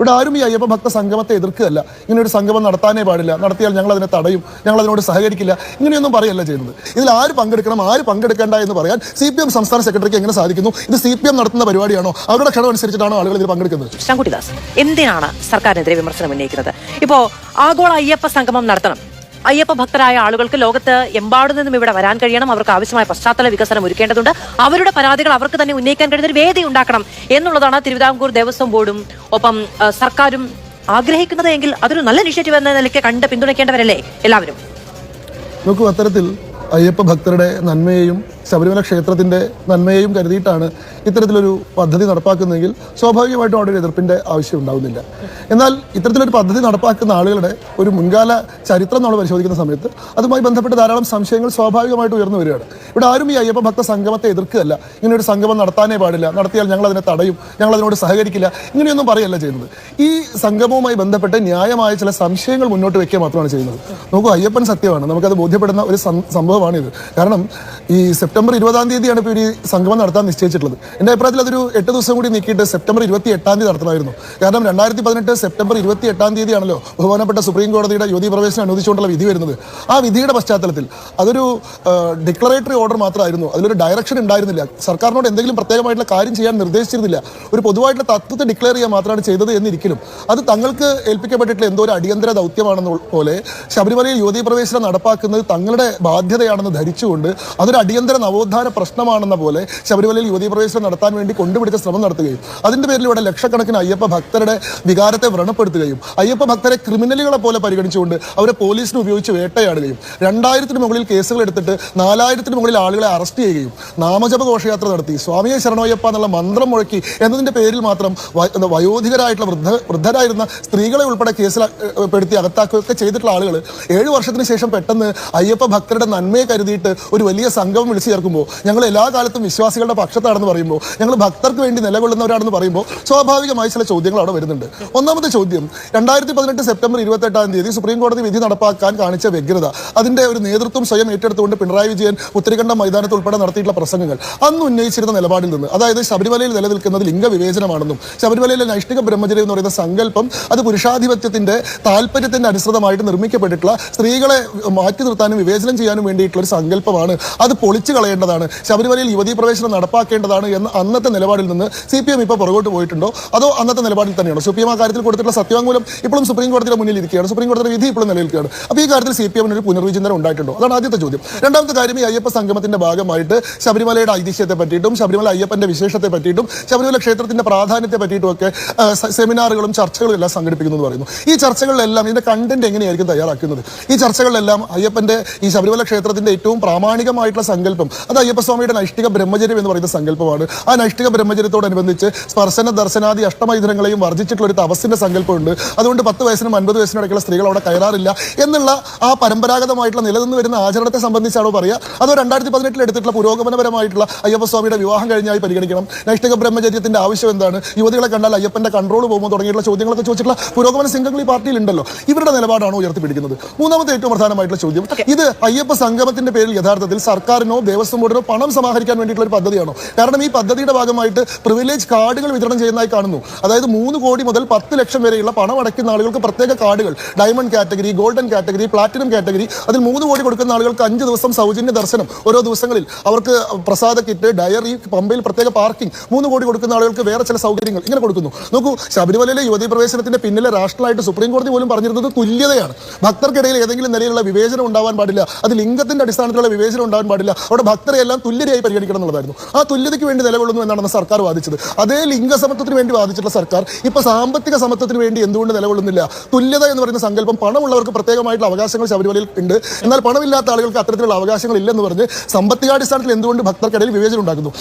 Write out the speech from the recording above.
ഇവിടെ ആരും ഈ അയ്യപ്പ ഭക്ത സംഗമത്തെ എതിർക്കുകയല്ല. ഇങ്ങനെ ഒരു സംഗമം നടത്താനേ പാടില്ല. നടത്തിയാൽ ഞങ്ങൾ അതിനെ തടയും. ഞങ്ങൾ അതിനോട് സഹകരിക്കില്ല. ഇങ്ങനെയൊന്നും പറയല്ല ചെയ്യുന്നത്. ഇതിൽ ആര് പങ്കെടുക്കണം ആര് പങ്കെടുക്കേണ്ട എന്ന് പറയാൻ സി പി എം സംസ്ഥാന സെക്രട്ടറിക്ക് എങ്ങനെ സാധിക്കുന്നു? ഇത് സി പി എം നടത്തുന്ന പരിപാടിയാണോ? അവരുടെ ക്ഷണം അനുസരിച്ചിട്ടാണോ ആളുകൾ ഇതിൽ പങ്കെടുക്കുന്നത്? ശങ്കുട്ടിദാസ് എന്തിനാണ് സർക്കാരിനെതിരെ വിമർശനം ഉന്നയിക്കുന്നത്? ഇപ്പോ ആഗോള അയ്യപ്പ സംഗമം നടത്തണം. അയ്യപ്പ ഭക്തരായ ആളുകൾക്ക് ലോകത്ത് എമ്പാടു നിന്നും ഇവിടെ വരാൻ കഴിയണം. അവർക്ക് ആവശ്യമായ പശ്ചാത്തല വികസനം ഒരുക്കേണ്ടതുണ്ട്. അവരുടെ പരാതികൾ അവർക്ക് തന്നെ ഉന്നയിക്കാൻ കഴിയുന്ന ഒരു വേദി ഉണ്ടാക്കണം എന്നുള്ളതാണ് തിരുവിതാംകൂർ ദേവസ്വം ബോർഡും ഒപ്പം സർക്കാരും ആഗ്രഹിക്കുന്നത് എങ്കിൽ അതൊരു നല്ല ഇനിഷ്യേറ്റീവ് എന്ന നിലയ്ക്ക് കണ്ട് പിന്തുണയ്ക്കേണ്ടവരല്ലേ? എല്ലാവരും. നോക്കൂ അത്തരത്തിൽ അയ്യപ്പ ഭക്തരുടെ നന്മയെയും ശബരിമല ക്ഷേത്രത്തിന്റെ നന്മയെയും കരുതിയിട്ടാണ് ഇത്തരത്തിലൊരു പദ്ധതി നടപ്പാക്കുന്നതെങ്കിൽ സ്വാഭാവികമായിട്ടും അവിടെ ഒരു എതിർപ്പിന്റെ ആവശ്യം ഉണ്ടാവുന്നില്ല. എന്നാൽ ഇത്തരത്തിലൊരു പദ്ധതി നടപ്പാക്കുന്ന ആളുകളുടെ ഒരു മുൻകാല ചരിത്രം നമ്മൾ പരിശോധിക്കുന്ന സമയത്ത് അതുമായി ബന്ധപ്പെട്ട് ധാരാളം സംശയങ്ങൾ സ്വാഭാവികമായിട്ട് ഉയർന്നു വരികയാണ്. ഇവിടെ ആരും ഈ അയ്യപ്പ ഭക്ത സംഗമത്തെ എതിർക്കുകയല്ല. ഇങ്ങനെ ഒരു സംഗമം നടത്താനേ പാടില്ല. നടത്തിയാൽ ഞങ്ങൾ അതിനെ തടയും. ഞങ്ങൾ അതിനോട് സഹകരിക്കില്ല. ഇങ്ങനെയൊന്നും പറയല്ല ചെയ്യുന്നത്. ഈ സംഗമവുമായി ബന്ധപ്പെട്ട് ന്യായമായ ചില സംശയങ്ങൾ മുന്നോട്ട് വെക്കുക മാത്രമാണ് ചെയ്യുന്നത്. നോക്കൂ അയ്യപ്പൻ സത്യമാണ്. നമുക്കത് ബോധ്യപ്പെടുന്ന ഒരു സംഭവമാണിത്. കാരണം ഈ സെപ്റ്റംബർ ഇരുപതാം തീയതിയാണ് ഇപ്പോൾ ഈ സംഗമം നടത്താൻ നിശ്ചയിച്ചിട്ടുള്ളത്. എന്റെ അഭിപ്രായത്തിൽ അതൊരു എട്ട് ദിവസം കൂടി നീക്കിയിട്ട് സെപ്റ്റംബർ ഇരുപത്തി എട്ടാം തീയതി നടത്തണമായിരുന്നു. കാരണം രണ്ടായിരത്തി പതിനെട്ട് സെപ്റ്റംബർ ഇരുപത്തി എട്ടാം തീയതിയാണല്ലോ ബഹുമാനപ്പെട്ട സുപ്രീം കോടതിയുടെ യുവതി പ്രവേശനം അനുവദിച്ചുകൊണ്ടുള്ള വിധി വരുന്നത്. ആ വിധിയുടെ പശ്ചാത്തലത്തിൽ അതൊരു ഡിക്ലറേറ്ററി ഓർഡർ മാത്രമായിരുന്നു. അതിലൊരു ഡയറക്ഷൻ ഉണ്ടായിരുന്നില്ല. സർക്കാരിനോട് എന്തെങ്കിലും പ്രത്യേകമായിട്ടുള്ള കാര്യം ചെയ്യാൻ നിർദ്ദേശിച്ചിരുന്നില്ല. ഒരു പൊതുവായിട്ടുള്ള തത്വത്തെ ഡിക്ലെയർ ചെയ്യാൻ മാത്രമാണ് ചെയ്തത് എന്നിരിക്കലും അത് തങ്ങൾക്ക് ഏൽപ്പിക്കപ്പെട്ടിട്ടുള്ള എന്തോ ഒരു അടിയന്തര ദൗത്യമാണെന്ന പോലെ ശബരിമലയിൽ യുവതീ പ്രവേശനം നടപ്പാക്കുന്നത് തങ്ങളുടെ ബാധ്യതയാണെന്ന് ധരിച്ചുകൊണ്ട് അതൊരു അടിയന്തര നവോത്ഥാന പ്രശ്നമാണെന്ന പോലെ ശബരിമലയിൽ യുവതീ പ്രവേശനം നടത്താൻ വേണ്ടി കൊണ്ടുപിടിച്ച ശ്രമം നടത്തുകയും അതിന്റെ പേരിൽ ഇവിടെ ലക്ഷക്കണക്കിന് അയ്യപ്പ ഭക്തരുടെ വികാരത്തെ വ്രണപ്പെടുത്തുകയും അയ്യപ്പ ഭക്തരെ ക്രിമിനലുകളെ പോലെ പരിഗണിച്ചുകൊണ്ട് അവരെ പോലീസിന് ഉപയോഗിച്ച് വേട്ടയാടുകയും രണ്ടായിരത്തിന് മുകളിൽ കേസുകൾ എടുത്തിട്ട് നാലായിരത്തിന് മുകളിൽ ആളുകളെ അറസ്റ്റ് ചെയ്യുകയും നാമജപ ഘോഷയാത്ര നടത്തി. സ്വാമിയെ ശരണോയ്യപ്പ എന്നുള്ള മന്ത്രം മുഴക്കി എന്നതിന്റെ പേരിൽ മാത്രം വയോധികരായിട്ടുള്ള വൃദ്ധ വൃദ്ധരായിരുന്ന സ്ത്രീകളെ ഉൾപ്പെടെ കേസിൽ പെടുത്തി അകത്താക്കുകയൊക്കെ ചെയ്തിട്ടുള്ള ആളുകൾ ഏഴ് വർഷത്തിന് ശേഷം പെട്ടെന്ന് അയ്യപ്പ ഭക്തരുടെ നന്മയെ കരുതിയിട്ട് ഒരു വലിയ സംഘം വിളിച്ചു ചേർക്കുമ്പോൾ ഞങ്ങൾ എല്ലാ കാലത്തും വിശ്വാസികളുടെ പക്ഷത്താണെന്ന് പറയുമ്പോൾ ഞങ്ങൾ ഭക്തർക്ക് വേണ്ടി നിലകൊള്ളുന്നവരാണെന്ന് പറയുമ്പോൾ സ്വാഭാവികമായി ചില ചോദ്യങ്ങൾ അവിടെ വരുന്നുണ്ട്. ഒന്നാമത്തെ ചോദ്യം രണ്ടായിരത്തി പതിനെട്ട് സെപ്റ്റംബർ ഇരുപത്തെട്ടാം തീയതി സുപ്രീം കോടതി വിധി നടപ്പാക്കാൻ കാണിച്ച വ്യഗ്രത അതിന്റെ ഒരു നേതൃത്വം സ്വയം ഏറ്റെടുത്തുകൊണ്ട് പിണറായി വിജയൻ ഉത്തരകണ്ഠ മൈതാനത്ത് ഉൾപ്പെടെ നടത്തിയിട്ടുള്ള പ്രസംഗങ്ങൾ. അന്ന് ഉന്നയിച്ചിരുന്ന നിലപാടിൽ നിന്ന് അതായത് ശബരിമലയിൽ നിലനിൽക്കുന്നത് ലിംഗവിവേചനമാണെന്നും ശബരിമലയിലെ നൈഷ്ഠിക ബ്രഹ്മചര്യം എന്ന് പറയുന്ന സങ്കല്പം അത് പുരുഷാധിപത്യത്തിന്റെ താല്പര്യത്തിന്റെ അനുസൃതമായിട്ട് നിർമ്മിക്കപ്പെട്ടിട്ടുള്ള സ്ത്രീകളെ മാറ്റി നിർത്താനും വിവേചനം ചെയ്യാനും വേണ്ടിയിട്ടുള്ള ഒരു സങ്കല്പമാണ്. അത് പൊളിച്ചു കളയേണ്ടതാണ്. ശബരിമലയിൽ യുവതീ പ്രവേശനം നടപ്പാക്കേണ്ടതാണ് എന്ന അന്നത്തെ നിലപാടിൽ നിന്ന് സി പി എം ഇപ്പോൾ പുറകോട്ട് പോയിട്ടുണ്ടോ? അതോ അന്നത്തെ നിലപാടിൽ തന്നെയാണോ? സി പി എം ആ കാര്യത്തിൽ കൊടുത്തിട്ടുള്ള സത്യവാങ്മൂലം ഇപ്പോഴും സുപ്രീം കോടതിയുടെ മുന്നിൽ ഇരിക്കുകയാണ്. സുപ്രീം കോടതിയുടെ വിധി ഇപ്പോഴും നിലനിൽക്കുകയാണ്. അപ്പോൾ ഈ കാര്യത്തിൽ സി പി എമ്മിന് ഒരു പുനർവിചിന്തനം ഉണ്ടായിട്ടുണ്ടോ? അതാണ് ആദ്യത്തെ ചോദ്യം. രണ്ടാമത്തെ കാര്യം ഈ അയ്യപ്പ സംഗമത്തിന്റെ ഭാഗമായിട്ട് ശബരിമലയുടെ ഐതിഹ്യത്തെ പറ്റിയിട്ടും ശബരിമല അയ്യപ്പന്റെ വിശേഷത്തെ പറ്റിയിട്ടും ശബരിമല ക്ഷേത്രത്തിന്റെ പ്രാധാന്യത്തെ പറ്റിയിട്ടും ഒക്കെ സെമിനാറുകളും ചർച്ചകളും എല്ലാം സംഘടിപ്പിക്കുന്നു എന്ന് പറയുന്നു. ഈ ചർച്ചകളിലെല്ലാം ഇതിന്റെ കണ്ടന്റ് എങ്ങനെയായിരിക്കും തയ്യാറാക്കുന്നത്? ഈ ചർച്ചകളിലെല്ലാം അയ്യപ്പന്റെ ഈ ശബരിമല ക്ഷേത്രത്തിന്റെ ഏറ്റവും പ്രാമാണികമായിട്ടുള്ള സങ്കല്പം അത് അയ്യപ്പസ്വാമിയുടെ നൈഷ്ഠിക ബ്രഹ്മചര്യം എന്ന് പറയുന്ന സങ്കല്പമാണ്. ആ നൈഷ്ഠിക ബ്രഹ്മചര്യത്തോടനുബന്ധിച്ച് സ്പർശന ദർശനാദി അഷ്ടമൈതരങ്ങളെയും വർജിച്ചിട്ടുള്ള ഒരു തപസ്സിന്റെ സങ്കല്പമുണ്ട്. അതുകൊണ്ട് പത്ത് വയസ്സിനും അൻപത് വയസ്സിനും ഇടയ്ക്കുള്ള സ്ത്രീകൾ അവിടെ കയറാറില്ല എന്നുള്ള ആ പരമ്പരാഗതമായിട്ടുള്ള നിലനിന്ന് വരുന്ന ആചരണത്തെ സംബന്ധിച്ചാണോ പറയുക? അതോ രണ്ടായിരത്തി പതിനെട്ടിൽ എടുത്തിട്ടുള്ള പുരോഗമനപരമായിട്ടുള്ള അയ്യപ്പസ്വാമിയുടെ വിവാഹം കഴിഞ്ഞായി പരിഗണിക്കണം? നൈഷ്ഠിക ബ്രഹ്മചര്യത്തിന്റെ ആവശ്യം എന്താണ്? യുവതികളെ കണ്ടാൽ അയ്യപ്പന്റെ കൺട്രോൾ പോകുമ്പോൾ തുടങ്ങിയിട്ടുള്ള ചോദ്യങ്ങളൊക്കെ ചോദിച്ചിട്ടുള്ള പുരോഗമന സംഘങ്ങൾ ഈ പാർട്ടിയിൽ ഉണ്ടല്ലോ ഇവരുടെ നിലപാടാണോ ഉയർത്തിപ്പിടിക്കുന്നത്? മൂന്നാമത്തെ ഏറ്റവും പ്രധാനമായിട്ടുള്ള ചോദ്യം. ഇത് അയ്യപ്പ സംഗമത്തിന്റെ പേരിൽ യഥാർത്ഥത്തിൽ സർക്കാരിനോ ദേവസ്വം ബോർഡിനോ പണം സമാഹരിക്കാൻ വേണ്ടിയിട്ടുള്ള ഒരു പദ്ധതിയാണോ? കാരണം ഈ പദ്ധതിയുടെ ഭാഗമായിട്ട് പ്രിവിലേജ് കാർഡുകൾ വിതരണം ചെയ്യുന്നതായി കാണുന്നു. അതായത് മൂന്ന് കോടി മുതൽ പത്ത് ലക്ഷം വരെയുള്ള പണം അടയ്ക്കുന്ന ആളുകൾക്ക് പ്രത്യേക കാർഡുകൾ diamond category golden category platinum category അതിൽ മൂന്ന് കോടി കൊടുക്കുന്ന ആളുകൾക്ക് അഞ്ച് ദിവസം സൗജന്യ ദർശനം ഓരോ ദിവസങ്ങളിൽ. അവർക്ക് പ്രസാദ കിറ്റ് ഡയറി പമ്പയിൽ പ്രത്യേക പാർക്കിംഗ് മൂന്ന് കോടി കൊടുക്കുന്ന ആളുകൾക്ക് വേറെ ചില സൗകര്യങ്ങൾ ഇങ്ങനെ കൊടുക്കുന്നു. നോക്കൂ ശബരിമലയിലെ യുവതി പ്രവേശനത്തിന്റെ പിന്നിലെ രാഷ്ട്രമായിട്ട് സുപ്രീം കോടതി പോലും പറഞ്ഞിരുന്നത് തുല്യതയാണ്. ഭക്തർക്കിടയിൽ ഏതെങ്കിലും നിലയിലുള്ള വിവേചനം ഉണ്ടാവാൻ പാടില്ല അത് ലിംഗത്തിന്റെ അടിസ്ഥാനത്തിലുള്ള വിവേചനം ഉണ്ടാവാൻ പാടില്ല അവിടെ ഭക്തരെ എല്ലാം തുല്യരായി പരിഗണിക്കണം എന്നുള്ളതായിരുന്നു. ആ തുല്യതയ്ക്ക് വേണ്ടി നിലകൊള്ളുന്നു എന്നാണ് സർക്കാർ വാദിച്ചത്. അതേ ലിംഗസമത്വത്തിന് വേണ്ടി വാദിച്ചിട്ടുള്ള സർക്കാർ ഇപ്പൊ സാമ്പത്തിക സമത്വത്തിന് വേണ്ടി എന്തുകൊണ്ട് നിലകൊള്ളുന്നില്ല? തുല്യത എന്ന് പറയുന്ന സങ്കല്പം പണമുള്ളവർക്ക് പ്രത്യേകമായിട്ടുള്ള അവകാശങ്ങൾ ശബരിമലയിൽ ഉണ്ട്. എന്നാൽ പണമില്ലാത്ത ആളുകൾക്ക് അത്തരത്തിലുള്ള അവകാശങ്ങൾ ഇല്ലെന്ന് പറഞ്ഞ് സാമ്പത്തികാടിസ്ഥാനത്തിൽ എന്തുകൊണ്ട് ഭക്തർക്കിടയിൽ വിവേചനം ഉണ്ടാക്കുന്നു?